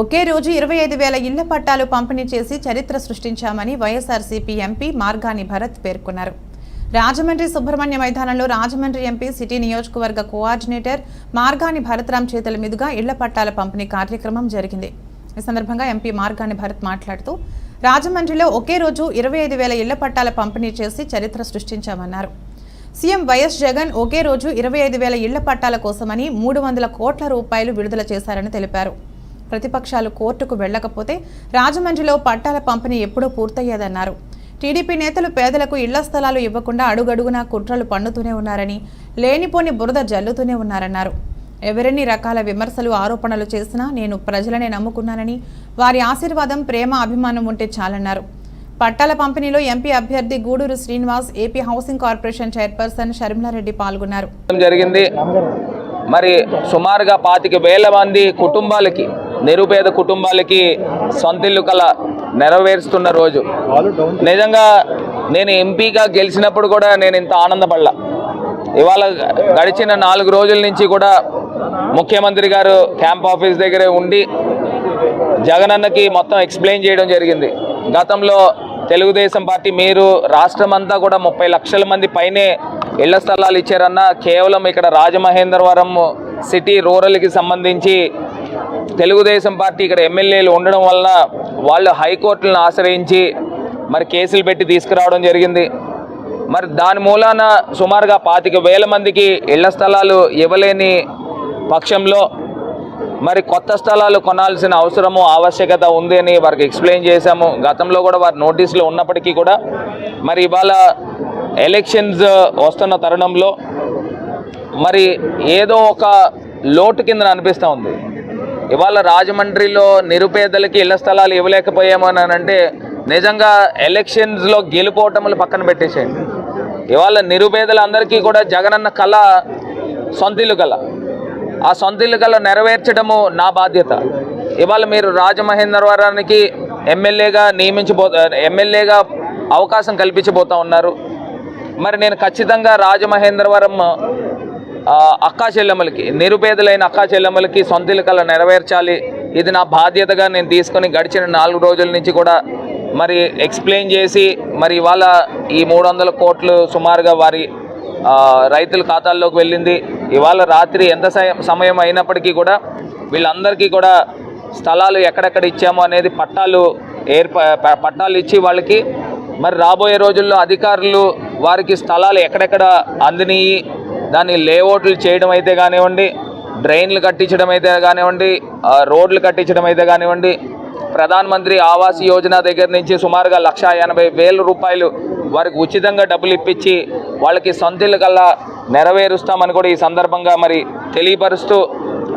ఒకే రోజు ఇరవై ఐదు వేల ఇళ్ళ పట్టాలు పంపిణీ చేసి చరిత్ర సృష్టించామని వైఎస్ఆర్సీపీ ఎంపీ మార్గాని భరత్ పేర్కొన్నారు. రాజమండ్రి సుబ్రహ్మణ్య మైదానంలో రాజమండ్రి ఎంపీ సిటీ నియోజకవర్గ కోఆర్డినేటర్ మార్గాని భరత్రామ్ చేతుల మీదుగా ఇళ్ళ పట్టాల పంపిణీ కార్యక్రమం జరిగింది. ఈ సందర్భంగా ఎంపీ మార్గాని భరత్ మాట్లాడుతూ రాజమండ్రిలో ఒకే రోజు ఇరవై ఐదు వేల ఇళ్ళ పట్టాల పంపిణీ చేసి చరిత్ర సృష్టించామన్నారు. సీఎం వైఎస్ జగన్ ఒకే రోజు ఇరవై ఐదు వేల ఇళ్ళ పట్టాల కోసమని మూడు వందల కోట్ల రూపాయలు విడుదల చేశారని తెలిపారు. ప్రతిపక్షాలు కోర్టుకు వెళ్ళకపోతే రాజమండ్రిలో పట్టాల పంపిణీ ఎప్పుడూ పూర్తయ్యేదన్నారు. టీడీపీ నేతలు పేదలకు ఇళ్ళ స్థలాలు ఇవ్వకుండా అడుగడుగునా కుట్రలు పన్నుతూనే ఉన్నారని లేనిపోని బురద జల్లుతూనే ఉన్నారన్నారు. ఎవరెన్ని రకాల విమర్శలు ఆరోపణలు చేసినా నేను ప్రజలనే నమ్ముకున్నానని వారి ఆశీర్వాదం ప్రేమ అభిమానం ఉంటే చాలన్నారు. పట్టాల పంపిణీలో ఎంపీ అభ్యర్థి Gudur Srinivas AP housing corporation chairperson Sharmila Reddy పాల్గొన్నారు. జరిగింది. మరి సుమారుగా పాతిక వేల మంది కుటుంబాలకి నిరుపేద కుటుంబాలకి సొంతిల్లు కల నెరవేరుస్తున్న రోజు. నిజంగా నేను ఎంపీగా గెలిచినప్పుడు కూడా నేను ఇంత ఆనందపడలా. ఇవాళ గడిచిన నాలుగు రోజుల నుంచి కూడా ముఖ్యమంత్రి గారు క్యాంప్ ఆఫీస్ దగ్గరే ఉండి జగనన్నకి మొత్తం ఎక్స్ప్లెయిన్ చేయడం జరిగింది. గతంలో తెలుగుదేశం పార్టీ మీరు రాష్ట్రం అంతా కూడా ముప్పై లక్షల మంది పైనే ఇళ్ళ స్థలాలు ఇచ్చారన్న కేవలం ఇక్కడ రాజమహేంద్రవరం సిటీ రూరల్కి సంబంధించి తెలుగుదేశం పార్టీ ఇక్కడ ఎమ్మెల్యేలు ఉండడం వలన వాళ్ళు హైకోర్టులను ఆశ్రయించి మరి కేసులు పెట్టి తీసుకురావడం జరిగింది. మరి దాని మూలాన సుమారుగా పాతిక వేల మందికి ఇళ్ళ స్థలాలు ఇవ్వలేని పక్షంలో మరి కొత్త స్థలాలు కొనాల్సిన అవసరము ఆవశ్యకత ఉంది అని వారికి ఎక్స్ప్లెయిన్ చేశాము. గతంలో కూడా వారి నోటీసులు ఉన్నప్పటికీ కూడా మరి ఇవాళ ఎలక్షన్స్ వస్తున్న తరుణంలో మరి ఏదో ఒక లోటు కింద అనిపిస్తూ ఉంది. ఇవాళ రాజమండ్రిలో నిరుపేదలకి ఇళ్ళ స్థలాలు ఇవ్వలేకపోయాము నిజంగా ఎలక్షన్స్లో గెలుపోవటములు పక్కన పెట్టేసేయండి. ఇవాళ నిరుపేదలందరికీ కూడా జగనన్న కళ సొంతిల్లు కళ. ఆ సొంతిల్లు కళ నెరవేర్చడము నా బాధ్యత. ఇవాళ మీరు రాజమహేంద్రవరానికి ఎమ్మెల్యేగా నియమించబో ఎమ్మెల్యేగా అవకాశం కల్పించబోతా ఉన్నారు. మరి నేను ఖచ్చితంగా రాజమహేంద్రవరం అక్కా చెల్లెమ్మలకి నిరుపేదలైన అక్కా చెల్లెమ్మలకి సొంతిల్లు కళ నెరవేర్చాలి. ఇది నా బాధ్యతగా నేను తీసుకొని గడిచిన నాలుగు రోజుల నుంచి కూడా మరి ఎక్స్ప్లెయిన్ చేసి మరి ఇవాళ ఈ మూడు వందల కోట్లు సుమారుగా వారి రైతుల ఖాతాల్లోకి వెళ్ళింది. ఇవాళ రాత్రి ఎంత సమయం అయినప్పటికీ కూడా వీళ్ళందరికీ కూడా స్థలాలు ఎక్కడెక్కడ ఇచ్చాము అనేది పట్టాలు ఏర్ప పట్టాలు ఇచ్చి వాళ్ళకి మరి రాబోయే రోజుల్లో అధికారులు వారికి స్థలాలు ఎక్కడెక్కడ అందినయి దాన్ని లేఅవుట్లు చేయడం అయితే కానివ్వండి డ్రైన్లు కట్టించడం అయితే కానివ్వండి రోడ్లు కట్టించడం అయితే కానివ్వండి ప్రధాన మంత్రి ఆవాస్ యోజన దగ్గర నుంచి సుమారుగా లక్ష ఎనభై వేల రూపాయలు వారికి ఉచితంగా డబ్బులు ఇప్పించి వాళ్ళకి సొంతిల్లు కల్లా నెరవేరుస్తామని కూడా ఈ సందర్భంగా మరి తెలియపరుస్తూ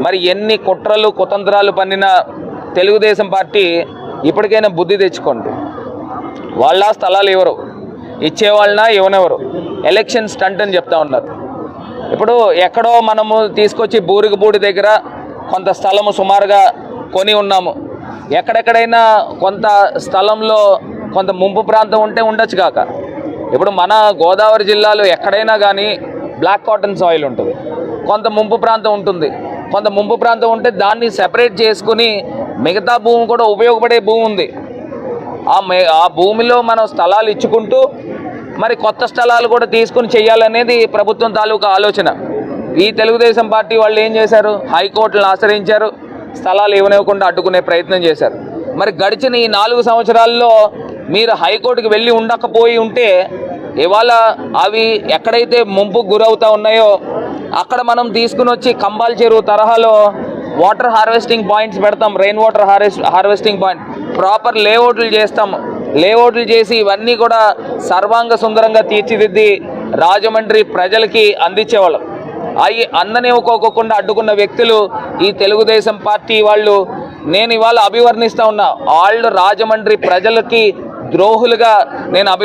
మరి ఎన్ని కుట్రలు కుతంత్రాలు పన్నిన తెలుగుదేశం పార్టీ ఇప్పటికైనా బుద్ధి తెచ్చుకోండి. వాళ్ళ స్థలాలు ఎవరు? ఇచ్చేవాళ్ళనా ఇవ్వనెవరు ఎలక్షన్ స్టంట్ అని చెప్తా ఉన్నారు. ఇప్పుడు ఎక్కడో మనము తీసుకొచ్చి బూరిగపూడి దగ్గర కొంత స్థలము సుమారుగా కొని ఉన్నాము. ఎక్కడెక్కడైనా కొంత స్థలంలో కొంత ముంపు ప్రాంతం ఉంటే ఉండొచ్చు కాక. ఇప్పుడు మన గోదావరి జిల్లాలో ఎక్కడైనా కానీ బ్లాక్ కాటన్ సాయిల్ ఉంటుంది. కొంత ముంపు ప్రాంతం ఉంటుంది. కొంత ముంపు ప్రాంతం ఉంటే దాన్ని సెపరేట్ చేసుకుని మిగతా భూమి కూడా ఉపయోగపడే భూమి ఉంది. ఆ ఆ భూమిలో మనం స్థలాలు ఇచ్చుకుంటూ మరి కొత్త స్థలాలు కూడా తీసుకుని చేయాలనేది ప్రభుత్వం తాలూకా ఆలోచన. ఈ తెలుగుదేశం పార్టీ వాళ్ళు ఏం చేశారు? హైకోర్టులను ఆశ్రయించారు. స్థలాలు ఇవ్వనివ్వకుండా అడ్డుకునే ప్రయత్నం చేశారు. మరి గడిచిన ఈ నాలుగు సంవత్సరాల్లో మీరు హైకోర్టుకి వెళ్ళి ఉండకపోయి ఉంటే ఇవాళ అవి ఎక్కడైతే ముంపుకు గురవుతూ ఉన్నాయో అక్కడ మనం తీసుకుని వచ్చి కంబాల్ చెరువు తరహాలో వాటర్ హార్వెస్టింగ్ పాయింట్స్ పెడతాం. Rain water harvest harvesting point. Proper లేఅవుట్లు చేస్తాం. లేఅవుట్లు చేసి ఇవన్నీ కూడా సర్వాంగ సుందరంగా తీర్చిదిద్ది రాజమండ్రి ప్రజలకి అందించేవాళ్ళం. అవి అందనివ్వకోకుండా అడ్డుకున్న వ్యక్తులు ఈ తెలుగుదేశం పార్టీ వాళ్ళు. నేను ఇవాళ అభివర్ణిస్తూ ఉన్నా వాళ్ళు రాజమండ్రి ప్రజలకి ద్రోహులుగా నేను అభి